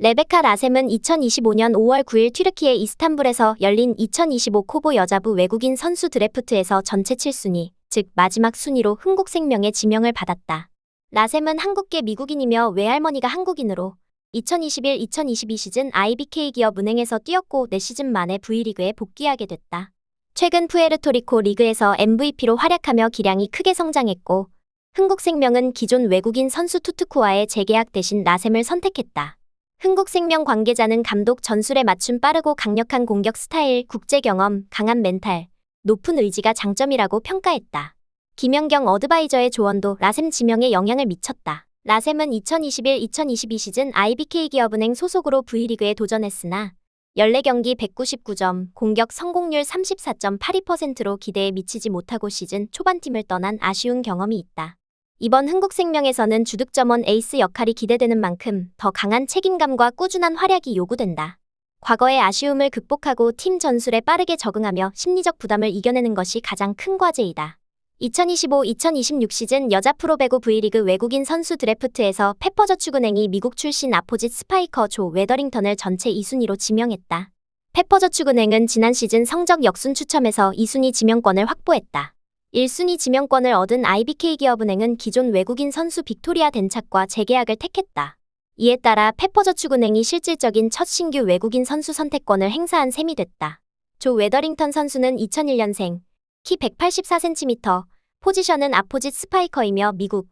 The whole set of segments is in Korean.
레베카 라셈은 2025년 5월 9일 튀르키예 이스탄불에서 열린 2025 코보 여자부 외국인 선수 드래프트에서 전체 7순위, 즉 마지막 순위로 흥국생명의 지명을 받았다. 라셈은 한국계 미국인이며 외할머니가 한국인으로 2021-2022 시즌 IBK 기업 은행에서 뛰었고 4시즌 만에 V리그에 복귀하게 됐다. 최근 푸에르토리코 리그에서 MVP로 활약하며 기량이 크게 성장했고 흥국생명은 기존 외국인 선수 투트쿠와의 재계약 대신 라셈을 선택했다. 흥국생명 관계자는 감독 전술에 맞춘 빠르고 강력한 공격 스타일, 국제 경험, 강한 멘탈, 높은 의지가 장점이라고 평가했다. 김연경 어드바이저의 조언도 라셈 지명에 영향을 미쳤다. 라셈은 2021-2022 시즌 IBK 기업은행 소속으로 V리그에 도전했으나 14경기 199점, 공격 성공률 34.82%로 기대에 미치지 못하고 시즌 초반팀을 떠난 아쉬운 경험이 있다. 이번 흥국생명에서는 주득점원 에이스 역할이 기대되는 만큼 더 강한 책임감과 꾸준한 활약이 요구된다. 과거의 아쉬움을 극복하고 팀 전술에 빠르게 적응하며 심리적 부담을 이겨내는 것이 가장 큰 과제이다. 2025-2026 시즌 여자 프로배구 V리그 외국인 선수 드래프트에서 페퍼저축은행이 미국 출신 아포짓 스파이커 조 웨더링턴을 전체 2순위로 지명했다. 페퍼저축은행은 지난 시즌 성적 역순 추첨에서 2순위 지명권을 확보했다. 1순위 지명권을 얻은 IBK 기업은행은 기존 외국인 선수 빅토리아 덴착과 재계약을 택했다. 이에 따라 페퍼저축은행이 실질적인 첫 신규 외국인 선수 선택권을 행사한 셈이 됐다. 조 웨더링턴 선수는 2001년생, 키 184cm, 포지션은 아포짓 스파이커이며 미국,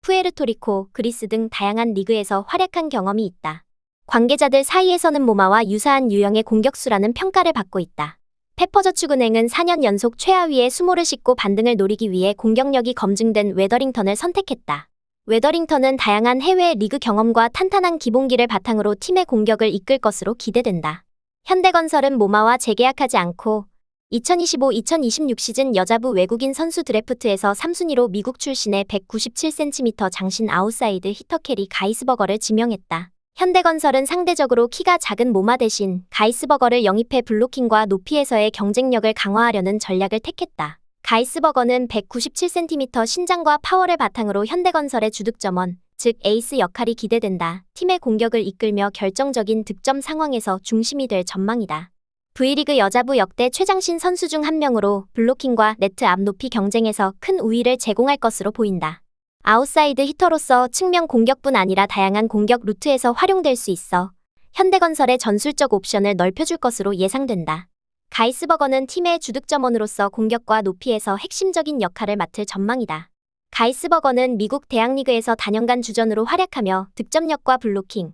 푸에르토리코, 그리스 등 다양한 리그에서 활약한 경험이 있다. 관계자들 사이에서는 모마와 유사한 유형의 공격수라는 평가를 받고 있다. 페퍼저축은행은 4년 연속 최하위의 수모를 싣고 반등을 노리기 위해 공격력이 검증된 웨더링턴을 선택했다. 웨더링턴은 다양한 해외 리그 경험과 탄탄한 기본기를 바탕으로 팀의 공격을 이끌 것으로 기대된다. 현대건설은 모마와 재계약하지 않고 2025-2026 시즌 여자부 외국인 선수 드래프트에서 3순위로 미국 출신의 197cm 장신 아웃사이드 히터캐리 가이스버거를 지명했다. 현대건설은 상대적으로 키가 작은 모마 대신 가이스버거를 영입해 블로킹과 높이에서의 경쟁력을 강화하려는 전략을 택했다. 가이스버거는 197cm 신장과 파워를 바탕으로 현대건설의 주득점원, 즉 에이스 역할이 기대된다. 팀의 공격을 이끌며 결정적인 득점 상황에서 중심이 될 전망이다. V리그 여자부 역대 최장신 선수 중 한 명으로 블로킹과 네트 앞 높이 경쟁에서 큰 우위를 제공할 것으로 보인다. 아웃사이드 히터로서 측면 공격뿐 아니라 다양한 공격 루트에서 활용될 수 있어 현대건설의 전술적 옵션을 넓혀줄 것으로 예상된다. 가이스버거는 팀의 주득점원으로서 공격과 높이에서 핵심적인 역할을 맡을 전망이다. 가이스버거는 미국 대학리그에서 단연간 주전으로 활약하며 득점력과 블로킹,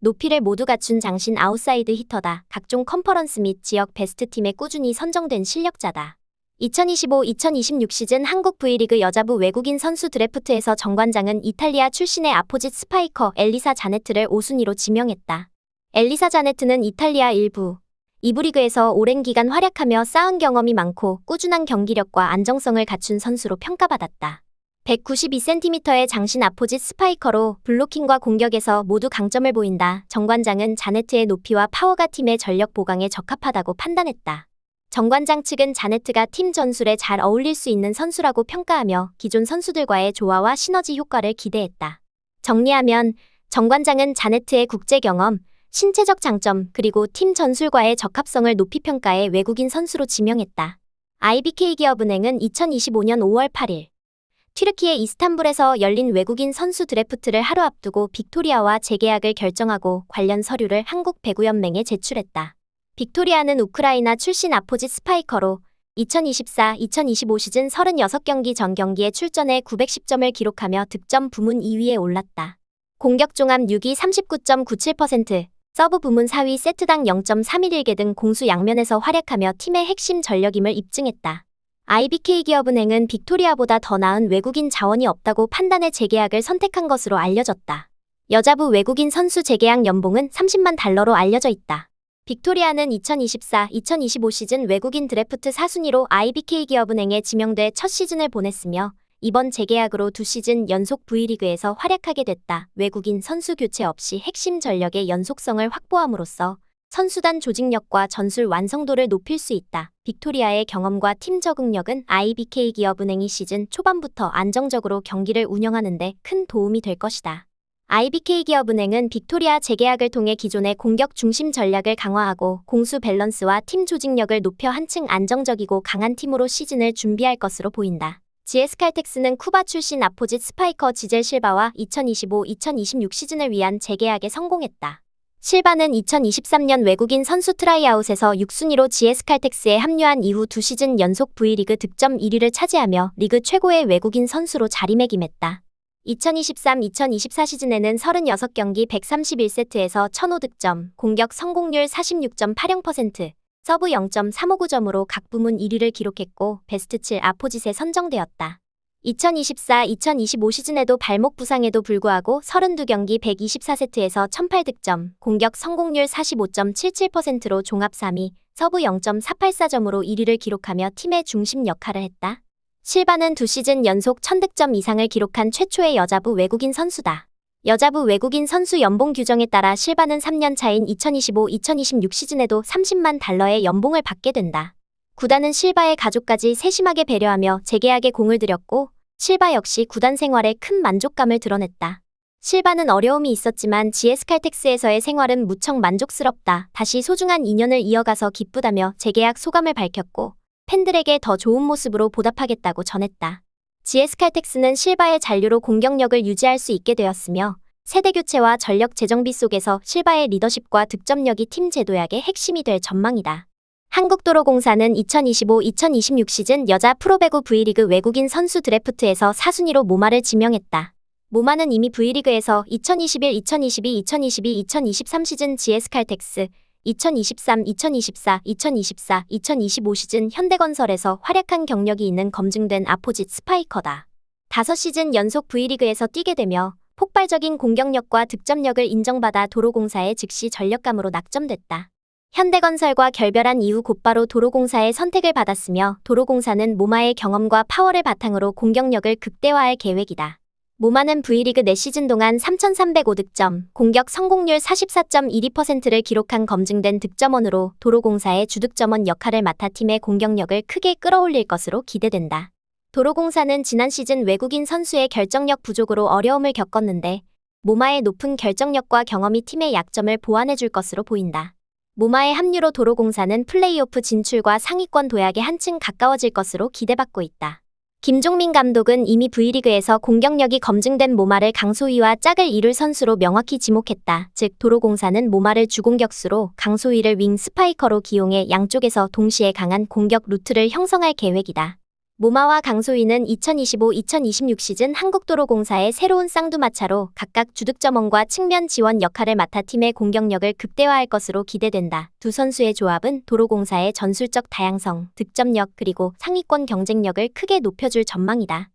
높이를 모두 갖춘 장신 아웃사이드 히터다. 각종 컨퍼런스 및 지역 베스트 팀에 꾸준히 선정된 실력자다. 2025-2026 시즌 한국 V리그 여자부 외국인 선수 드래프트에서 정관장은 이탈리아 출신의 아포짓 스파이커 엘리사 자네트를 5순위로 지명했다. 엘리사 자네트는 이탈리아 일부, 2부 리그에서 오랜 기간 활약하며 쌓은 경험이 많고 꾸준한 경기력과 안정성을 갖춘 선수로 평가받았다. 192cm의 장신 아포짓 스파이커로 블로킹과 공격에서 모두 강점을 보인다. 정관장은 자네트의 높이와 파워가 팀의 전력 보강에 적합하다고 판단했다. 정관장 측은 자네트가 팀 전술에 잘 어울릴 수 있는 선수라고 평가하며 기존 선수들과의 조화와 시너지 효과를 기대했다. 정리하면 정관장은 자네트의 국제 경험, 신체적 장점, 그리고 팀 전술과의 적합성을 높이 평가해 외국인 선수로 지명했다. IBK 기업은행은 2025년 5월 8일 튀르키예 이스탄불에서 열린 외국인 선수 드래프트를 하루 앞두고 빅토리아와 재계약을 결정하고 관련 서류를 한국 배구연맹에 제출했다. 빅토리아는 우크라이나 출신 아포짓 스파이커로 2024-2025 시즌 36경기 전 경기에 출전해 910점을 기록하며 득점 부문 2위에 올랐다. 공격 종합 6위 39.97%, 서브 부문 4위 세트당 0.311개 등 공수 양면에서 활약하며 팀의 핵심 전력임을 입증했다. IBK 기업은행은 빅토리아보다 더 나은 외국인 자원이 없다고 판단해 재계약을 선택한 것으로 알려졌다. 여자부 외국인 선수 재계약 연봉은 30만 달러로 알려져 있다. 빅토리아는 2024-2025 시즌 외국인 드래프트 4순위로 IBK 기업은행에 지명돼 첫 시즌을 보냈으며 이번 재계약으로 두 시즌 연속 V리그에서 활약하게 됐다. 외국인 선수 교체 없이 핵심 전력의 연속성을 확보함으로써 선수단 조직력과 전술 완성도를 높일 수 있다. 빅토리아의 경험과 팀 적응력은 IBK 기업은행이 시즌 초반부터 안정적으로 경기를 운영하는 데 큰 도움이 될 것이다. IBK기업은행은 빅토리아 재계약을 통해 기존의 공격 중심 전략을 강화하고 공수 밸런스와 팀 조직력을 높여 한층 안정적이고 강한 팀으로 시즌을 준비할 것으로 보인다. GS칼텍스는 쿠바 출신 아포짓 스파이커 지젤 실바와 2025-2026 시즌을 위한 재계약에 성공했다. 실바는 2023년 외국인 선수 트라이아웃에서 6순위로 GS칼텍스에 합류한 이후 두 시즌 연속 V리그 득점 1위를 차지하며 리그 최고의 외국인 선수로 자리매김했다. 2023-2024 시즌에는 36경기 131세트에서 1005득점, 공격 성공률 46.80%, 서브 0.359점으로 각 부문 1위를 기록했고 베스트 7 아포짓에 선정되었다. 2024-2025 시즌에도 발목 부상에도 불구하고 32경기 124세트에서 1008득점, 공격 성공률 45.77%로 종합 3위, 서브 0.484점으로 1위를 기록하며 팀의 중심 역할을 했다. 실바는 두 시즌 연속 1000득점 이상을 기록한 최초의 여자부 외국인 선수다. 여자부 외국인 선수 연봉 규정에 따라 실바는 3년 차인 2025-2026 시즌에도 30만 달러의 연봉을 받게 된다. 구단은 실바의 가족까지 세심하게 배려하며 재계약에 공을 들였고 실바 역시 구단 생활에 큰 만족감을 드러냈다. 실바는 어려움이 있었지만 GS칼텍스에서의 생활은 무척 만족스럽다. 다시 소중한 인연을 이어가서 기쁘다며 재계약 소감을 밝혔고 팬들에게 더 좋은 모습으로 보답하겠다고 전했다. GS칼텍스는 실바의 잔류로 공격력을 유지할 수 있게 되었으며 세대 교체와 전력 재정비 속에서 실바의 리더십과 득점력이 팀 제도약의 핵심이 될 전망이다. 한국도로공사는 2025-2026 시즌 여자 프로배구 V리그 외국인 선수 드래프트에서 4순위로 모마를 지명했다. 모마는 이미 V리그에서 2021, 2022, 2022, 2023 시즌 GS칼텍스, 2023, 2024, 2024, 2025 시즌 현대건설에서 활약한 경력이 있는 검증된 아포짓 스파이커다. 5시즌 연속 V리그에서 뛰게 되며 폭발적인 공격력과 득점력을 인정받아 도로공사의 즉시 전력감으로 낙점됐다. 현대건설과 결별한 이후 곧바로 도로공사의 선택을 받았으며 도로공사는 모마의 경험과 파워를 바탕으로 공격력을 극대화할 계획이다. 모마는 V리그 4시즌 동안 3,305득점, 공격 성공률 44.12%를 기록한 검증된 득점원으로 도로공사의 주득점원 역할을 맡아 팀의 공격력을 크게 끌어올릴 것으로 기대된다. 도로공사는 지난 시즌 외국인 선수의 결정력 부족으로 어려움을 겪었는데 모마의 높은 결정력과 경험이 팀의 약점을 보완해줄 것으로 보인다. 모마의 합류로 도로공사는 플레이오프 진출과 상위권 도약에 한층 가까워질 것으로 기대받고 있다. 김종민 감독은 이미 V리그에서 공격력이 검증된 모마를 강소희와 짝을 이룰 선수로 명확히 지목했다. 즉 도로공사는 모마를 주공격수로 강소희를 윙 스파이커로 기용해 양쪽에서 동시에 강한 공격 루트를 형성할 계획이다. 모마와 강소희는 2025-2026 시즌 한국도로공사의 새로운 쌍두마차로 각각 주득점원과 측면 지원 역할을 맡아 팀의 공격력을 극대화할 것으로 기대된다. 두 선수의 조합은 도로공사의 전술적 다양성, 득점력 그리고 상위권 경쟁력을 크게 높여줄 전망이다.